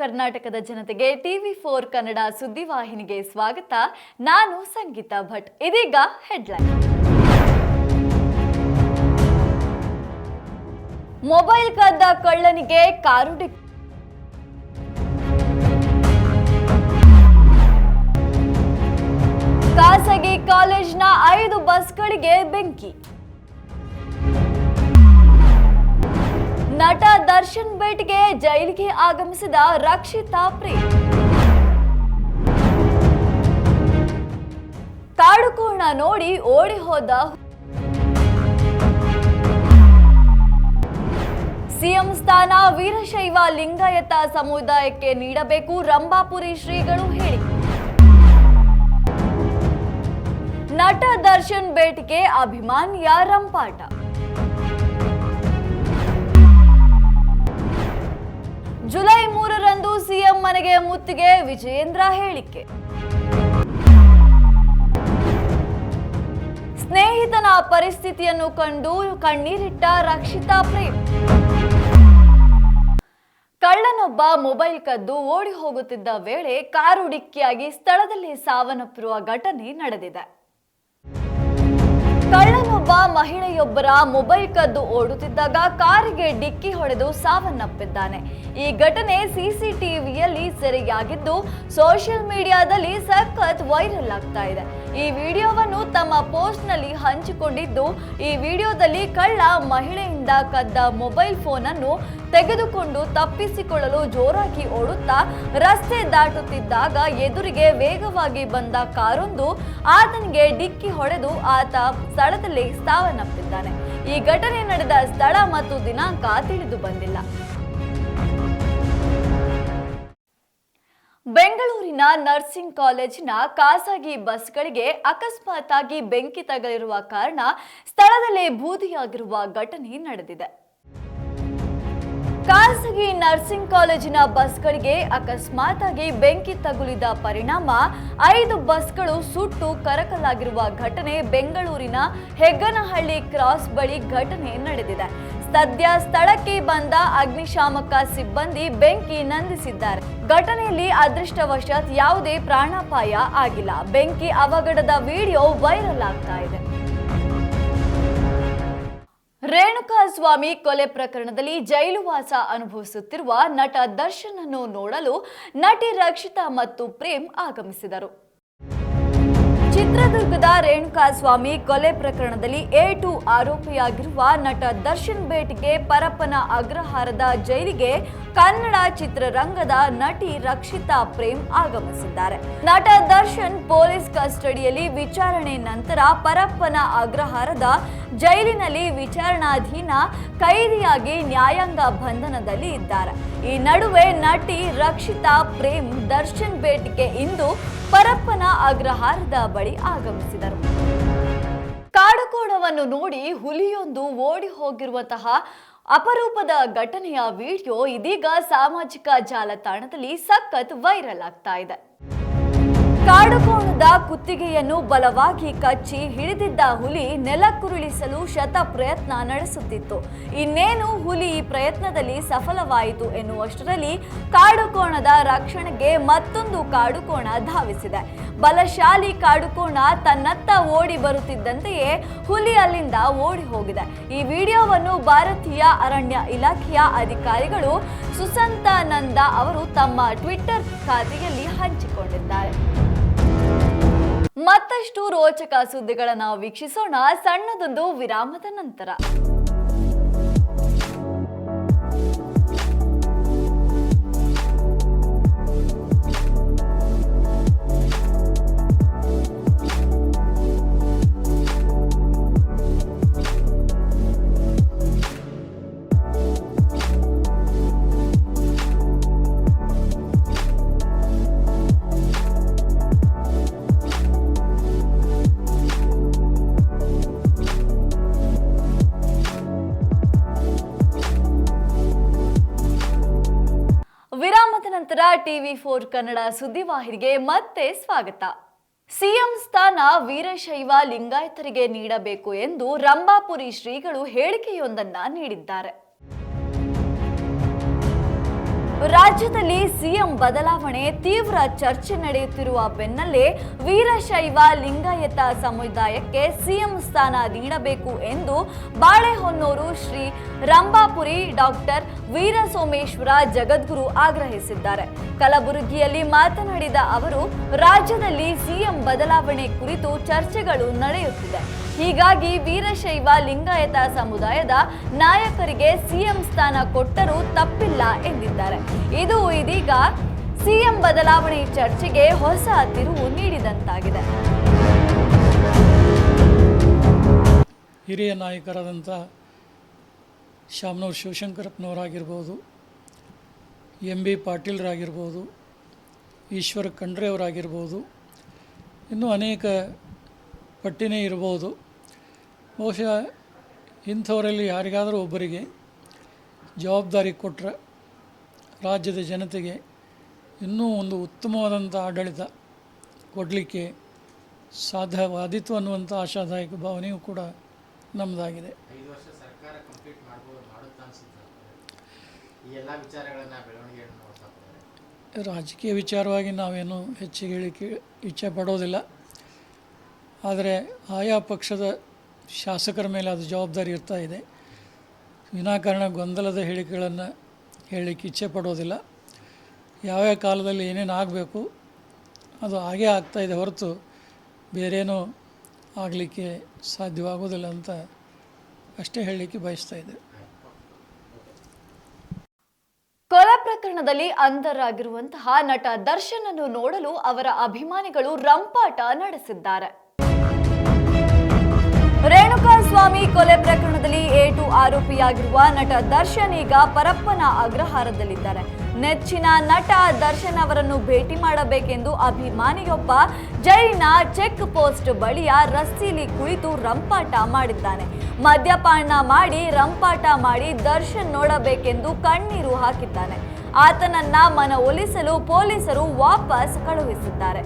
ಕರ್ನಾಟಕದ ಜನತೆಗೆ TV four Kannada ಸುದ್ದಿವಾಹಿನಿಗೆ ಸ್ವಾಗತ. ನಾನು ಸಂಗೀತಾ ಭಟ್. ಇದೀಗ ಹೆಡ್ಲೈನ್. ಮೊಬೈಲ್ ಕದ್ದ ಕಳ್ಳನಿಗೆ ಕಾರು ಡಿಕ್ಕಿ ಖಾಸಗಿ ಕಾಲೇಜ್ನ ಐದು ಬಸ್ಗಳಿಗೆ ಬೆಂಕಿ. ನಟ ದರ್ಶನ್ ಭೇಟ್ಗೆ ಜೈಲಿಗೆ ಆಗಮಿಸಿದ ರಕ್ಷಿತಾ ಪ್ರೀತ್ ಕಾಡುಕೋಣ ನೋಡಿ ಓಡಿ ಹೋದ ಸಿಎಂ ಸ್ಥಾನ ವೀರಶೈವ ಲಿಂಗಾಯತ ಸಮುದಾಯಕ್ಕೆ ನೀಡಬೇಕು ರಂಭಾಪುರಿ ಶ್ರೀಗಳು ಹೇಳಿ. ನಟ ದರ್ಶನ್ ಭೇಟಿಗೆ ಅಭಿಮಾನಿಯ ರಂಪಾಟ. ಜುಲೈ ಮೂರರಂದು ಸಿಎಂ ಮನೆಗೆ ಮುತ್ತಿಗೆ ವಿಜಯೇಂದ್ರ ಹೇಳಿಕೆ. ಸ್ನೇಹಿತನ ಪರಿಸ್ಥಿತಿಯನ್ನು ಕಂಡು ಕಣ್ಣೀರಿಟ್ಟ ರಕ್ಷಿತಾ ಪ್ರೇಮ್. ಕಳ್ಳನೊಬ್ಬ ಮೊಬೈಲ್ ಕದ್ದು ಓಡಿ ಹೋಗುತ್ತಿದ್ದ ವೇಳೆ ಕಾರು ಡಿಕ್ಕಿಯಾಗಿ ಸ್ಥಳದಲ್ಲಿ ಸಾವನ್ನಪ್ಪಿರುವ ಘಟನೆ ನಡೆದಿದೆ. ಕಳ್ಳನೊಬ್ಬ ಮಹಿಳೆಯೊಬ್ಬರ ಮೊಬೈಲ್ ಕದ್ದು ಓಡುತ್ತಿದ್ದಾಗ ಕಾರಿಗೆ ಡಿಕ್ಕಿ ಹೊಡೆದು ಸಾವನ್ನಪ್ಪಿದ್ದಾನೆ. ಈ ಘಟನೆ ಸಿಸಿಟಿವಿಯಲ್ಲಿ ಸೆರೆಯಾಗಿದ್ದು, ಸೋಷಿಯಲ್ ಮೀಡಿಯಾದಲ್ಲಿ ಸಖತ್ ವೈರಲ್ ಆಗ್ತಾ ಇದೆ. ಈ ವಿಡಿಯೋವನ್ನು ತಮ್ಮ ಪೋಸ್ಟ್ನಲ್ಲಿ ಹಂಚಿಕೊಂಡಿದ್ದು, ಈ ವಿಡಿಯೋದಲ್ಲಿ ಕಳ್ಳ ಮಹಿಳೆಯಿಂದ ಕದ್ದ ಮೊಬೈಲ್ ಫೋನನ್ನು ತೆಗೆದುಕೊಂಡು ತಪ್ಪಿಸಿಕೊಳ್ಳಲು ಜೋರಾಗಿ ಓಡುತ್ತಾ ರಸ್ತೆ ದಾಟುತ್ತಿದ್ದಾಗ ಎದುರಿಗೆ ವೇಗವಾಗಿ ಬಂದ ಕಾರೊಂದು ಆತನಿಗೆ ಡಿಕ್ಕಿ ಹೊಡೆದು ಆತ ಸ್ಥಳದಲ್ಲಿ ಸಾವನ್ನಪ್ಪಿದ್ದಾನೆ ಈ ಘಟನೆ ನಡೆದ ಸ್ಥಳ ಮತ್ತು ದಿನಾಂಕ ತಿಳಿದು ಬಂದಿಲ್ಲ. ಬೆಂಗಳೂರಿನ ನರ್ಸಿಂಗ್ ಕಾಲೇಜಿನ ಖಾಸಗಿ ಬಸ್ಗಳಿಗೆ ಅಕಸ್ಮಾತ್ ಆಗಿ ಬೆಂಕಿ ತಗಲಿರುವ ಕಾರಣ ಸ್ಥಳದಲ್ಲೇ ಬೂದಿಯಾಗಿರುವ ಘಟನೆ ನಡೆದಿದೆ. ಖಾಸಗಿ ನರ್ಸಿಂಗ್ ಕಾಲೇಜಿನ ಬಸ್ಗಳಿಗೆ ಅಕಸ್ಮಾತ್ ಆಗಿ ಬೆಂಕಿ ತಗುಲಿದ ಪರಿಣಾಮ, ಐದು ಬಸ್ಗಳು ಸುಟ್ಟು ಕರಕಲಾಗಿರುವ ಘಟನೆ ಬೆಂಗಳೂರಿನ ಹೆಗ್ಗನಹಳ್ಳಿ ಕ್ರಾಸ್ ಬಳಿ ಘಟನೆ ನಡೆದಿದೆ. ಸದ್ಯ ಸ್ಥಳಕ್ಕೆ ಬಂದ ಅಗ್ನಿಶಾಮಕ ಸಿಬ್ಬಂದಿ ಬೆಂಕಿ ನಂದಿಸಿದ್ದಾರೆ. ಘಟನೆಯಲ್ಲಿ ಅದೃಷ್ಟವಶಾತ್ ಯಾವುದೇ ಪ್ರಾಣಾಪಾಯ ಆಗಿಲ್ಲ. ಬೆಂಕಿ ಅವಘಡದ ವಿಡಿಯೋ ವೈರಲ್ ಆಗ್ತಾ ಇದೆ. ರೇಣುಕಾ ಸ್ವಾಮಿ ಕೊಲೆ ಪ್ರಕರಣದಲ್ಲಿ ಜೈಲುವಾಸ ಅನುಭವಿಸುತ್ತಿರುವ ನಟ ದರ್ಶನ್ ಅನ್ನು ನೋಡಲು ನಟಿ ರಕ್ಷಿತಾ ಮತ್ತು ಪ್ರೇಮ್ ಆಗಮಿಸಿದರು. ಚಿತ್ರದುರ್ಗದ ರೇಣುಕಾ ಸ್ವಾಮಿ ಕೊಲೆ ಪ್ರಕರಣದಲ್ಲಿ ಎ ಟು ಆರೋಪಿಯಾಗಿರುವ ನಟ ದರ್ಶನ್ ಬೇಟ್ಗೆ ಪರಪ್ಪನ ಅಗ್ರಹಾರದ ಜೈಲಿಗೆ ಕನ್ನಡ ಚಿತ್ರರಂಗದ ನಟಿ ರಕ್ಷಿತಾ ಪ್ರೇಮ್ ಆಗಮಿಸಿದ್ದಾರೆ. ನಟ ದರ್ಶನ್ ಪೊಲೀಸ್ ಕಸ್ಟಡಿಯಲ್ಲಿ ವಿಚಾರಣೆ ನಂತರ ಪರಪ್ಪನ ಅಗ್ರಹಾರದ ಜೈಲಿನಲ್ಲಿ ವಿಚಾರಣಾಧೀನ ಕೈದಿಯಾಗಿ ನ್ಯಾಯಾಂಗ ಬಂಧನದಲ್ಲಿ ಇದ್ದಾರೆ. ಈ ನಡುವೆ ನಟಿ ರಕ್ಷಿತಾ ಪ್ರೇಮ್ ದರ್ಶನ್ ಭೇಟಿಗೆ ಇಂದು ಪರಪ್ಪನ ಅಗ್ರಹಾರದ ಬಳಿ ಆಗಮಿಸಿದರು. ಕಾಡುಕೋಣವನ್ನು ನೋಡಿ ಹುಲಿಯೊಂದು ಓಡಿ ಹೋಗಿರುವಂತಹ ಅಪರೂಪದ ಘಟನೆಯ ವಿಡಿಯೋ ಇದೀಗ ಸಾಮಾಜಿಕ ಜಾಲತಾಣದಲ್ಲಿ ಸಖತ್ ವೈರಲ್ ಆಗ್ತಾ ಇದೆ. ಕಾಡುಕೋಣದ ಕುತ್ತಿಗೆಯನ್ನು ಬಲವಾಗಿ ಕಚ್ಚಿ ಹಿಡಿದಿದ್ದ ಹುಲಿ ನೆಲಕ್ಕುರುಳಿಸಲು ಶತ ಪ್ರಯತ್ನ ನಡೆಸುತ್ತಿತ್ತು. ಇನ್ನೇನು ಹುಲಿ ಈ ಪ್ರಯತ್ನದಲ್ಲಿ ಸಫಲವಾಯಿತು ಎನ್ನುವಷ್ಟರಲ್ಲಿ ಕಾಡುಕೋಣದ ರಕ್ಷಣೆಗೆ ಮತ್ತೊಂದು ಕಾಡುಕೋಣ ಧಾವಿಸಿದೆ. ಬಲಶಾಲಿ ಕಾಡುಕೋಣ ತನ್ನತ್ತ ಓಡಿ ಬರುತ್ತಿದ್ದಂತೆಯೇ ಹುಲಿ ಅಲ್ಲಿಂದ ಓಡಿ ಹೋಗಿದೆ. ಈ ವಿಡಿಯೋವನ್ನು ಭಾರತೀಯ ಅರಣ್ಯ ಇಲಾಖೆಯ ಅಧಿಕಾರಿಗಳು ಸುಸಂತಾನಂದ ಅವರು ತಮ್ಮ ಟ್ವಿಟ್ಟರ್ ಖಾತೆಯಲ್ಲಿ ಹಂಚಿಕೊಂಡಿದ್ದಾರೆ. ಮತ್ತಷ್ಟು ರೋಚಕ ಸುದ್ದಿಗಳನ್ನು ವೀಕ್ಷಿಸೋಣ ಸಣ್ಣದೊಂದು ವಿರಾಮದ ನಂತರ. ನಂತರ ಟಿವಿ ಫೋರ್ ಕನ್ನಡ ಸುದ್ದಿವಾಹಿನಿಗೆ ಮತ್ತೆ ಸ್ವಾಗತ. ಸಿಎಂ ಸ್ಥಾನ ವೀರಶೈವ ಲಿಂಗಾಯತರಿಗೆ ನೀಡಬೇಕು ಎಂದು ರಂಭಾಪುರಿ ಶ್ರೀಗಳು ಹೇಳಿಕೆಯೊಂದನ್ನ ನೀಡಿದ್ದಾರೆ. ರಾಜ್ಯದಲ್ಲಿ ಸಿಎಂ ಬದಲಾವಣೆ, ತೀವ್ರ ಚರ್ಚೆ ನಡೆಯುತ್ತಿರುವ ಬೆನ್ನಲ್ಲೇ ವೀರಶೈವ ಲಿಂಗಾಯತ ಸಮುದಾಯಕ್ಕೆ ಸಿಎಂ ಸ್ಥಾನ ನೀಡಬೇಕು ಎಂದು ಬಾಳೆಹೊನ್ನೂರು ಶ್ರೀ ರಂಭಾಪುರಿ ಡಾಕ್ಟರ್ ವೀರಸೋಮೇಶ್ವರ ಜಗದ್ಗುರು ಆಗ್ರಹಿಸಿದ್ದಾರೆ. ಕಲಬುರಗಿಯಲ್ಲಿ ಮಾತನಾಡಿದ ಅವರು, ರಾಜ್ಯದಲ್ಲಿ ಸಿಎಂ ಬದಲಾವಣೆ ಕುರಿತು ಚರ್ಚೆಗಳು ನಡೆಯುತ್ತಿದೆ. ಹೀಗಾಗಿ ವೀರಶೈವ ಲಿಂಗಾಯತ ಸಮುದಾಯದ ನಾಯಕರಿಗೆ ಸಿಎಂ ಸ್ಥಾನ ಕೊಟ್ಟರೂ ತಪ್ಪಿಲ್ಲ ಎಂದಿದ್ದಾರೆ. ಇದು ಇದೀಗ ಸಿಎಂ ಬದಲಾವಣೆ ಚರ್ಚೆಗೆ ಹೊಸ ತಿರುವು ನೀಡಿದಂತಾಗಿದೆ. ಹಿರಿಯ ನಾಯಕರಾದಂಥ ಶಾಮನೂರು ಶಿವಶಂಕರಪ್ಪನವರಾಗಿರ್ಬೋದು, ಎಂ ಬಿ ಪಾಟೀಲ್ರಾಗಿರ್ಬೋದು, ಈಶ್ವರ ಖಂಡ್ರೆ ಅವರಾಗಿರ್ಬೋದು ಇನ್ನೂ ಅನೇಕ ಪಟ್ಟಿನೇ ಇರ್ಬೋದು. ಬಹುಶಃ ಇಂಥವರಲ್ಲಿ ಯಾರಿಗಾದರೂ ಒಬ್ಬರಿಗೆ ಜವಾಬ್ದಾರಿ ಕೊಟ್ಟರೆ ರಾಜ್ಯದ ಜನತೆಗೆ ಇನ್ನೂ ಒಂದು ಉತ್ತಮವಾದಂಥ ಆಡಳಿತ ಕೊಡಲಿಕ್ಕೆ ಸಾಧ್ಯವಾದೀತು ಅನ್ನುವಂಥ ಆಶಾದಾಯಕ ಭಾವನೆಯೂ ಕೂಡ ನಮ್ಮದಾಗಿದೆ ರಾಜಕೀಯ ವಿಚಾರವಾಗಿ ನಾವೇನು ಹೆಚ್ಚಿಗೆ ಹೇಳಿಕೆ ಇಚ್ಛೆ ಪಡೋದಿಲ್ಲ. ಆದರೆ ಆಯಾ ಪಕ್ಷದ ಶಾಸಕರ ಮೇಲೆ ಅದು ಜವಾಬ್ದಾರಿ ಇರ್ತಾ ಇದೆ. ವಿನಾಕಾರಣ ಗೊಂದಲದ ಹೇಳಿಕೆಗಳನ್ನು ಹೇಳಲಿಕ್ಕೆ ಇಚ್ಛೆ ಪಡೋದಿಲ್ಲ. ಯಾವ್ಯಾವ ಕಾಲದಲ್ಲಿ ಏನೇನು ಆಗಬೇಕು ಅದು ಹಾಗೇ ಆಗ್ತಾಯಿದೆ ಹೊರತು ಬೇರೇನೂ ಆಗಲಿಕ್ಕೆ ಸಾಧ್ಯವಾಗೋದಿಲ್ಲ ಅಂತ ಅಷ್ಟೇ ಹೇಳಲಿಕ್ಕೆ ಬಯಸ್ತಾ ಇದ್ದೆ ಕೊಲೆ ಪ್ರಕರಣದಲ್ಲಿ ಅಂಧರಾಗಿರುವಂತಹ ನಟ ದರ್ಶನ್ ಅನ್ನು ನೋಡಲು ಅವರ ಅಭಿಮಾನಿಗಳು ರಂಪಾಟ ನಡೆಸಿದ್ದಾರೆ. ಸ್ವಾಮಿ ಕೊಲೆ ಪ್ರಕರಣದಲ್ಲಿ ಏಟು ಆರೋಪಿಯಾಗಿರುವ ನಟ ದರ್ಶನ್ ಈಗ ಪರಪ್ಪನ ಅಗ್ರಹಾರದಲ್ಲಿದ್ದಾರೆ. ನೆಚ್ಚಿನ ನಟ ದರ್ಶನ್ ಅವರನ್ನು ಭೇಟಿ ಮಾಡಬೇಕೆಂದು ಅಭಿಮಾನಿಯೊಬ್ಬ ಜೈನ ಚೆಕ್ ಪೋಸ್ಟ್ ಬಳಿಯ ರಸ್ತೆಯಲ್ಲಿ ಕುಳಿತು ರಂಪಾಟ ಮಾಡಿದ್ದಾನೆ. ಮದ್ಯಪಾನ ಮಾಡಿ ರಂಪಾಟ ಮಾಡಿ ದರ್ಶನ್ ನೋಡಬೇಕೆಂದು ಕಣ್ಣೀರು ಹಾಕಿದ್ದಾನೆ. ಆತನನ್ನ ಮನವೊಲಿಸಲು ಪೊಲೀಸರು ವಾಪಸ್ ಕಳುಹಿಸಿದ್ದಾರೆ.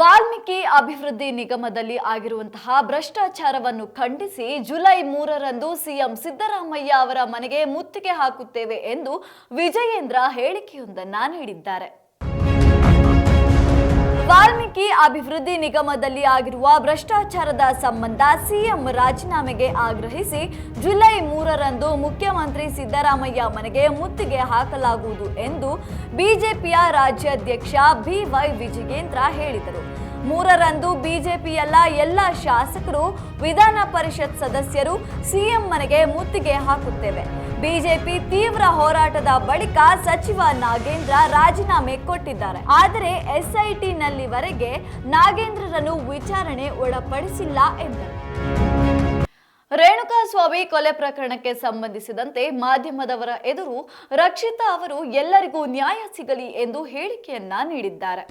ವಾಲ್ಮೀಕಿ ಅಭಿವೃದ್ಧಿ ನಿಗಮದಲ್ಲಿ ಆಗಿರುವಂತಹ ಭ್ರಷ್ಟಾಚಾರವನ್ನು ಖಂಡಿಸಿ ಜುಲೈ ಮೂರರಂದು ಸಿಎಂ ಸಿದ್ದರಾಮಯ್ಯ ಅವರ ಮನೆಗೆ ಮುತ್ತಿಗೆ ಹಾಕುತ್ತೇವೆ ಎಂದು ವಿಜಯೇಂದ್ರ ಹೇಳಿಕೆಯೊಂದನ್ನ ನೀಡಿದ್ದಾರೆ. ವಾಲ್ಮೀಕಿ ಅಭಿವೃದ್ಧಿ ನಿಗಮದಲ್ಲಿ ಆಗಿರುವ ಭ್ರಷ್ಟಾಚಾರದ ಸಂಬಂಧ ಸಿಎಂ ರಾಜೀನಾಮೆಗೆ ಆಗ್ರಹಿಸಿ ಜುಲೈ ಮೂರರಂದು ಮುಖ್ಯಮಂತ್ರಿ ಸಿದ್ದರಾಮಯ್ಯ ಮನೆಗೆ ಮುತ್ತಿಗೆ ಹಾಕಲಾಗುವುದು ಎಂದು ಬಿಜೆಪಿಯ ರಾಜ್ಯಾಧ್ಯಕ್ಷ ಬಿವೈ ವಿಜಯೇಂದ್ರ ಹೇಳಿದರು. ಮೂರರಂದು ಬಿಜೆಪಿಯಲ್ಲ ಎಲ್ಲ ಶಾಸಕರು ವಿಧಾನ ಪರಿಷತ್ ಸದಸ್ಯರು ಸಿಎಂ ಮನೆಗೆ ಮುತ್ತಿಗೆ ಹಾಕುತ್ತೇವೆ. ಬಿಜೆಪಿ ತೀವ್ರ ಹೋರಾಟದ ಬಳಿಕ ಸಚಿವ ನಾಗೇಂದ್ರ ರಾಜೀನಾಮೆ ಕೊಟ್ಟಿದ್ದಾರೆ. ಆದರೆ ಎಸ್ಐಟಿನಲ್ಲಿವರೆಗೆ ನಾಗೇಂದ್ರರನ್ನು ವಿಚಾರಣೆ ಒಳಪಡಿಸಿಲ್ಲ ಎಂದರು. ರೇಣುಕಾ ಸ್ವಾಮಿ ಕೊಲೆ ಪ್ರಕರಣಕ್ಕೆ ಸಂಬಂಧಿಸಿದಂತೆ ಮಾಧ್ಯಮದವರ ಎದುರು ರಕ್ಷಿತಾ ಅವರು ಎಲ್ಲರಿಗೂ ನ್ಯಾಯ ಸಿಗಲಿ ಎಂದು ಹೇಳಿಕೆಯನ್ನ ನೀಡಿದ್ದಾರೆ.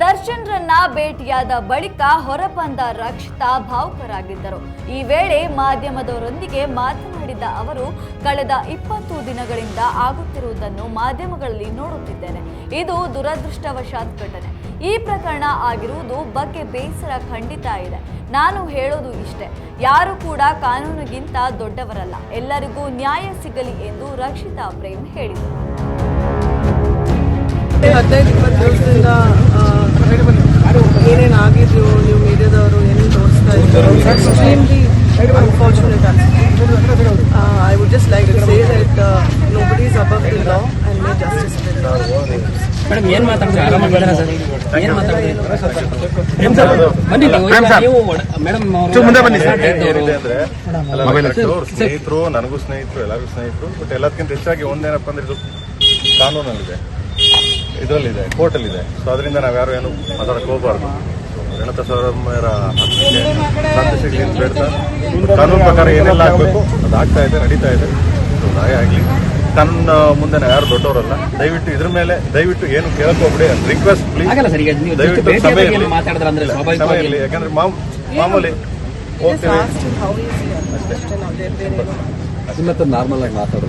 ದರ್ಶನ್ ರನ್ನ ಭೇಟಿಯಾದ ಬಳಿಕ ಹೊರಬಂದ ರಕ್ಷಿತಾ ಭಾವುಕರಾಗಿದ್ದರು. ಈ ವೇಳೆ ಮಾಧ್ಯಮದವರೊಂದಿಗೆ ಮಾತನಾಡಿದ ಅವರು, ಕಳೆದ ಇಪ್ಪತ್ತು ದಿನಗಳಿಂದ ಆಗುತ್ತಿರುವುದನ್ನು ಮಾಧ್ಯಮಗಳಲ್ಲಿ ನೋಡುತ್ತಿದ್ದೇನೆ. ಇದು ದುರದೃಷ್ಟವಶಾತ್ ಘಟನೆ. ಈ ಪ್ರಕರಣ ಆಗಿರುವುದು ಬಗ್ಗೆ ಬೇಸರ ಖಂಡಿತ ಇದೆ. ನಾನು ಹೇಳೋದು ಇಷ್ಟೇ. ಯಾರು ಕೂಡ ಕಾನೂನಿಗಿಂತ ದೊಡ್ಡವರಲ್ಲ. ಎಲ್ಲರಿಗೂ ನ್ಯಾಯ ಸಿಗಲಿ ಎಂದು ರಕ್ಷಿತಾ ಪ್ರೇಮ್ ಹೇಳಿದರು. ತೋರಿಸ್ತಾ extremely unfortunate. Unfortunate I would just like to say that nobody is above the law and may justice madam ಏನ್ ಮಾತಾಡ್ತಾರೆ? ಆರಾಮಾಗಿದ್ದೀರಾ ಸರ್? ಏನ್ ಮಾತಾಡ್ತಾರೆ? ಬನ್ನಿ ನೀವು ಈಗ ನೀವು ಮೇಡಮ್ ಸರ್. ಸ್ನೇಹಿತರು ನನಗೂ ಸ್ನೇಹಿತರು ಎಲ್ಲರಿಗೂ ಸ್ನೇಹಿತರು. ಬಟ್ ಎಲ್ಲದಕ್ಕಿಂತ ಹೆಚ್ಚಾಗಿ ಒಂದೇನಪ್ಪ ಅಂದ್ರೆ ಇದು ಕಾನೂನಲ್ಲಿದೆ. ಇದರಲ್ಲಿದೆ ಕೋರ್ಟಲ್ಲಿದೆ. ಸೊ ಅದರಿಂದ ನಾವ್ಯಾರು ಏನು ಮಾತಾಡಕ್ ಹೋಗ್ಬಾರ್ದು. ಗಣತ ಸಿಗ್ಲಿ ಅಂತ ಬೇಡ್ತಾ ಕಾನೂನು ಪ್ರಕಾರ ಏನೆಲ್ಲ ಆಗಬೇಕು ಅದು ಆಗ್ತಾ ಇದೆ ನಡೀತಾ ಇದೆ. ನಾಯಿ ಹಾಗೆ ಆಗಲಿ. ತನ್ನ ಮುಂದೆ ಯಾರು ದೊಡ್ಡವರಲ್ಲ ದಯವಿಟ್ಟು ಇದ್ರ ಮೇಲೆ ದಯವಿಟ್ಟು ಏನು ಕೇಳಕ್ ಹೋಗ್ಬಿಡಿ. ರಿಕ್ವೆಸ್ಟ್ ಪ್ಲೀಸ್ ಆಗಲ್ಲ ಸರ್ ಈಗ ನೀವು ದಯವಿಟ್ಟು ಸಭೆಯಲ್ಲಿ ಇರ್ಲಿ. ಯಾಕಂದ್ರೆ ಮಾಮ್- ಮಾಮೂಲಿ ಹೋಗ್ತೀವಿ. ಹೌ ಈಸಿ ಅಷ್ಟೇ. ನಾರ್ಮಲ್ ಆಗಿ ಬೇರೆ